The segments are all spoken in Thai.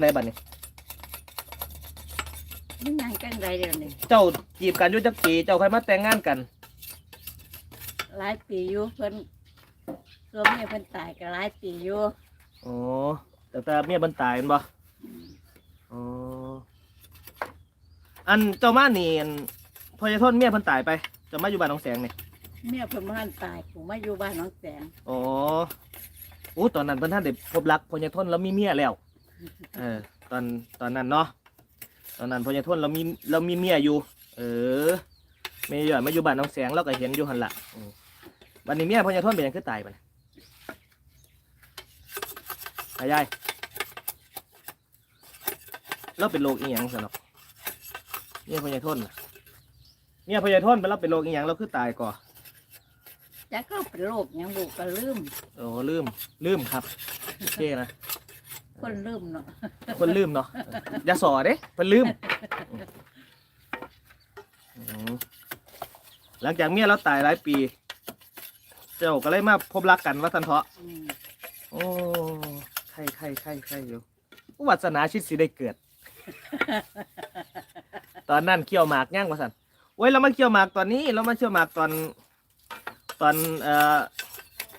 ในบัดนี้ มันยังจังไรเดี๋ยวนี้เจ้าจีบกันอยู่จักปีเจ้าใครมาแต่งงานกัน หลายปีอยู่เพิ่นตัวแม่เพิ่นตายก็หลายปีอยู่อ๋อแต่แต่เมียบันตายแม่นบ่อืมอ๋ออันเจ้ามานี่อันพอยายทนเมียเพิ่นตายไปเจะมาอยู่บ้านหนองแสงนี่เมียเพิ่นบ่ทันตายผมมาอยู่บ้านหน้องแสงอ๋อโอ้ตอนนั้นเพิ่นท่านได้พบรักพอยายทนแล้วมีเมียแล้ว เออ ตอนตอนนั้นเนาะตอนนั้นพอยายทนเรามีเรามีเมียอยู่ เออเมียอยู่มาอยู่บ้านหนองแสงเราก็เห็นอยู่หันละอืมวันนี้เมียพอยายทนเป็นหยังคือตายไปเนี่ยตายายเราเป็นโรคอีหยังสนอกเมียพอยายทนน่ะเมียพอยายทนเป็นเราเป็นโรคอีหยังเราคือตายก่อนจักก็เป็นโรคหยังลูกก็ลืมโอ้ลืมลืมครับโอเคนะ คนลืมเนาะคนลืมเนาะอย่าสอเด้เพิ่นลืมอืมหลังจากเมียเราตายหลายปี เจ้าก็เลยมาพบรักกันว่าสันเถาะ อืมโอ้ใครใครใครใครอยู่วัสนาชิดสิได้เกิด ตอนนั้นเคี่ยวหมากย่างว่าสันโอ้ยเรามาเคี่ยวหมากตอนนี้ เรามาเคี่ยวหมากตอน ตอน เอ่อ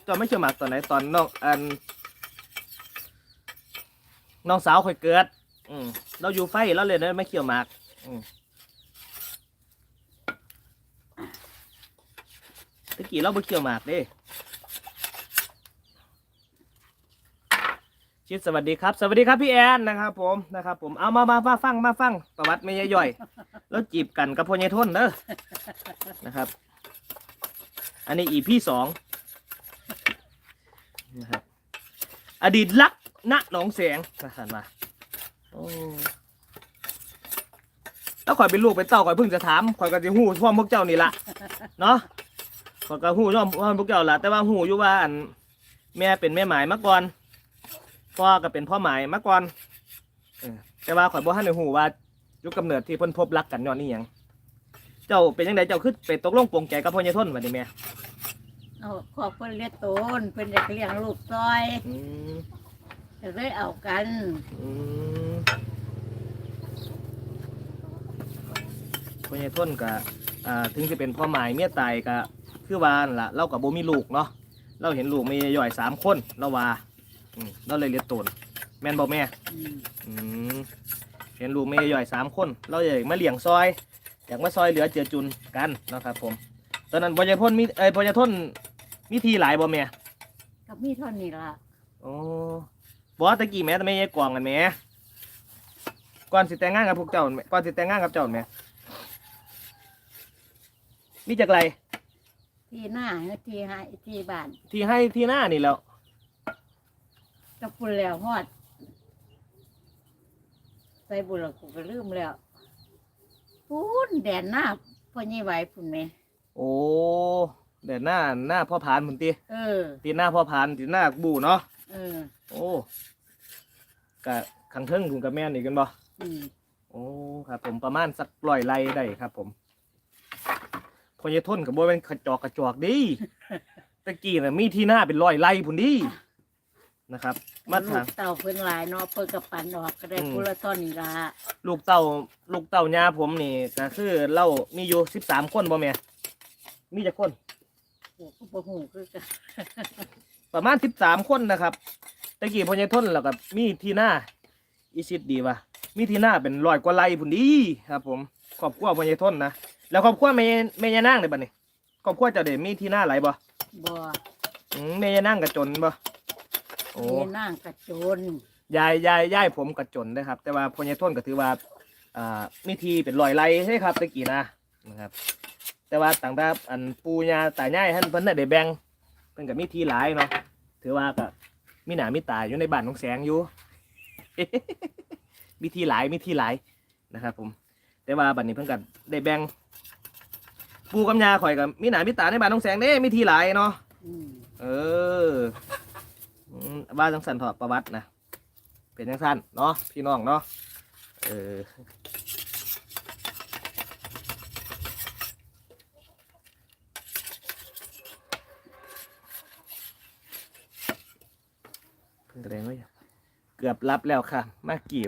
ตอนไม่เคี่ยวหมากตอนไหน ตอนน้องอัน น้องสาวค่อยเกิด อืมเราอยู่ไฟเราเลยได้ไม่เคี่ยวหมากอืมตะกี้เราไม่เคี่ยวหมากเด้ชิดสวัสดีครับ สวัสดีครับพี่แอนนะครับผมนะครับ ผมเอามามามาฟังมาฟังประวัติไม่ย่อยๆแล้วจีบกันกับพ่อใหญ่ทนเด้อนะครับ อันนี้อีพี่สองนะครับอดีตรัก ณหนองแสงนะครับมาโอ้แล้วข่อยเป็นลูกเป็นเต้าข่อยเพิ่งจะถามข่อยก็จะหู้พ่อพวกเจ้านี่ละเนาะข่อยก็หู้พ่อพวกเจ้าละแต่ว่าหู้อยู่ว่าอันแม่เป็นแม่หมายมาก่อนพ่อก็เป็นพ่อหมายมาก่อนเออแต่ว่าข่อยบ่ทันได้หู้ว่ายุคกำเนิดที่เพิ่นพบรักกันย้อนนี่หยังเจ้าเป็นยังไงเจ้าคือไปตกลงปลงใจกับพ่อใหญ่ทนบัดนี้แม่เอาขอบเพิ่นเลี้ยงโตนเพิ่นอยากเลี้ยงลูกซอย อืมก็เลยเอากันอืมพ่อใหญ่ทนก็อ่าถึงจะเป็นพ่อหมายเมียตายก็คือว่านั่นล่ะเรากับโบมีลูกเนาะเราเห็นลูกมีย่อยสามคนเราว่าอืมเราเลยเรียกตนแม่นบอกแม่ อืมอืมเห็นลูกมีย่อยสามคน เราอยากมาเลี้ยงซอยอยากมาซอยเหลือเจือจุนกันเนาะครับผม ตอนนั้นพ่อใหญ่ทนมีเอ้ยพ่อใหญ่ทนมีทีหลายบ่แม่ก็มีเท่านี้ล่ะโอ้ บอสตะกี้แม่แต่ไม่ยายกวางกันแม่ก่อนสิแต่งงานกับพวกเจ้าแม่ก่อนสิแต่งงานกับเจ้าแม่มีจากไรที่หน้าที่ให้ที่บ้านที่ให้ที่หน้านี่แหล้วก็ปุ่นแล้วฮอดใส่บุญแล้วกูก็ลืมแล้วปูนแดนหน้าพ่อนี่ไหวพุ่นแม่โอ้เดี๋ยวหน้าหน้าพ่อพานพุ่นตีเออตีหน้าพ่อพานตีหน้าบูเนาะ เออโอ้กะขังเทิงคุณกับแม่นี่กันบ่อืมโอ้ครับ ผมประมาณสักร้อยไร่ได้ครับ ผมพอยายทนกับบ่เป็นขจอกกระจอกดีตะกี้น่ะมีที่หน้าเป็นร้อยไร่พุ่นดีนะครับ มาลูถาม กเต่าเพิ่นหลายเนาะเพิ่นกับปันออกก็ได้อืมกุละต้นนี่ละลูกเต่าลูกเต่าญาผมนี่ก็คือเล่ามีอยู่สิบสามคนบ่แม่มีจักคน โอ้ก็บ่ฮู้คือกัน ประมาณสิบสามคนนะครับตะกี้พ่อใหญ่ทนแล้วก็มีที่หน้าอีสิดดีว่ะมีที่หน้าเป็นร้อยกว่าไร่พุ่นดีครับ ผมครอบครัวพ่อใหญ่ทนนะแล้วครอบครัวแม่แม่ยานางได้บัดนี้ครอบครัวเจ้าเด่มีที่หน้าหลายบ่บ่อืมแม่ยานางก็จนบ่โอ้มีนางกระโจนยายยายยายผมก็จนนะครับ แต่ว่าพ่อใหญ่ทนก็ถือว่าอ่ามีที่เป็นร้อยไร่ใช่ครับตะกี้นะนะครับแต่ว่าต่างแต่อันปูยาตายายท่านเพิ่นน่ะได้แบ่งเพิ่นก็มีที่หลายเนาะ ถือว่าก็มีหนามีตาอยู่ในบ้านของแสงอยู่ มีที่หลายมีที่หลายนะครับผม แต่ว่าบัดนี้เพิ่นก็ได้แบ่งปูกับยาข่อยก็มีหนามีตาในบ้านของแสงเด้มีที่หลายเนาะอืมเอออืมว่าจังสันถอดประวัตินะเป็นจังสันเนาะพี่น้องเนาะเออ แสดงว่าเกือบรับแล้วค่ะ มากี่